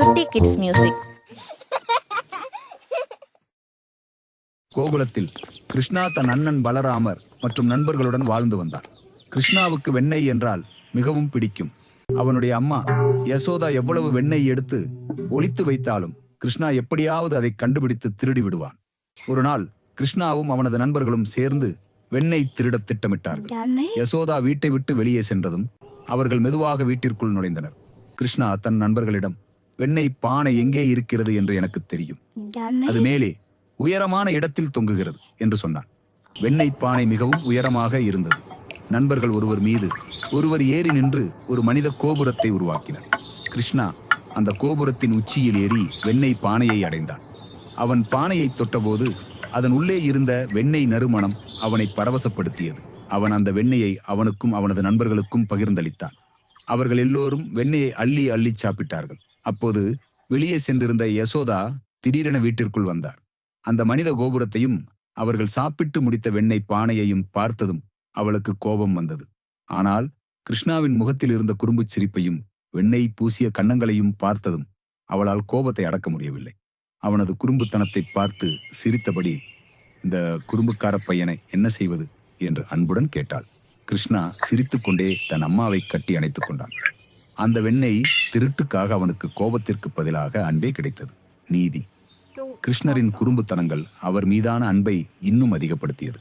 Chutti kids music. கோகுலத்தில் Krishna தன் அண்ணன் பலராமர் மற்றும் நண்பர்களுடன் வாழ்ந்து வந்தார். கிருஷ்ணாவுக்கு வெண்ணெய் என்றால் மிகவும் பிடிக்கும். அவனுடைய அம்மா யசோதா எவ்வளவு வெண்ணெய் எடுத்து ஒளித்து வைத்தாலும் கிருஷ்ணா எப்படியாவது அதை கண்டுபிடித்து திருடி விடுவான். ஒரு நாள் கிருஷ்ணாவும் அவனது நண்பர்களும் சேர்ந்து வெண்ணெய் திருடத் திட்டமிட்டார்கள். யசோதா வீட்டை விட்டு வெளியே சென்றதும் அவர்கள் மெதுவாக வீட்டிற்குள் நுழைந்தனர். கிருஷ்ணா தன் நண்பர்களிடம் வெண்ணெய் பானை எங்கே இருக்கிறது என்று எனக்கு தெரியும். அது மேலே உயரமான இடத்தில் தொங்குகிறது என்று சொன்னான். வெண்ணெய் பானை மிகவும் உயரமாக இருந்தது. நண்பர்கள் ஒருவர் மீது ஒருவர் ஏறி நின்று ஒரு மனித கோபுரத்தை உருவாக்கினர். கிருஷ்ணா அந்த கோபுரத்தின் உச்சியில் ஏறி வெண்ணெய் பானையை அடைந்தான். அவன் பானையை தொட்டபோது அதன் உள்ளே இருந்த வெண்ணெய் நறுமணம் அவனை பரவசப்படுத்தியது. அவன் அந்த வெண்ணெயை அவனுக்கும் அவனது நண்பர்களுக்கும் பகிர்ந்தளித்தான். அவர்கள் எல்லோரும் வெண்ணெயை அள்ளி அள்ளி சாப்பிட்டார்கள். அப்போது வெளியே சென்றிருந்த யசோதா திடீரென வீட்டிற்குள் வந்தார். அந்த மனித கோபுரத்தையும் அவர்கள் சாப்பிட்டு முடித்த வெண்ணெய் பானையையும் பார்த்ததும் அவளுக்கு கோபம் வந்தது. ஆனால் கிருஷ்ணாவின் முகத்தில் இருந்த குறும்புச் சிரிப்பையும் வெண்ணெய் பூசிய கன்னங்களையும் பார்த்ததும் அவளால் கோபத்தை அடக்க முடியவில்லை. அவனது குறும்புத்தனத்தை பார்த்து சிரித்தபடி இந்த குறும்புக்கார பையனை என்ன செய்வது? என்று அன்புடன் கேட்டாள். கிருஷ்ணா சிரித்துக்கொண்டே தன் அம்மாவை கட்டி அணைத்துக் கொண்டான். அந்த வெண்ணெய் திருட்டுக்காக அவனுக்கு கோபத்திற்கு பதிலாக அன்பே கிடைத்தது. நீதி. கிருஷ்ணரின் குறும்புத்தனங்கள் அவர் மீதான அன்பை இன்னும் அதிகப்படுத்தியது.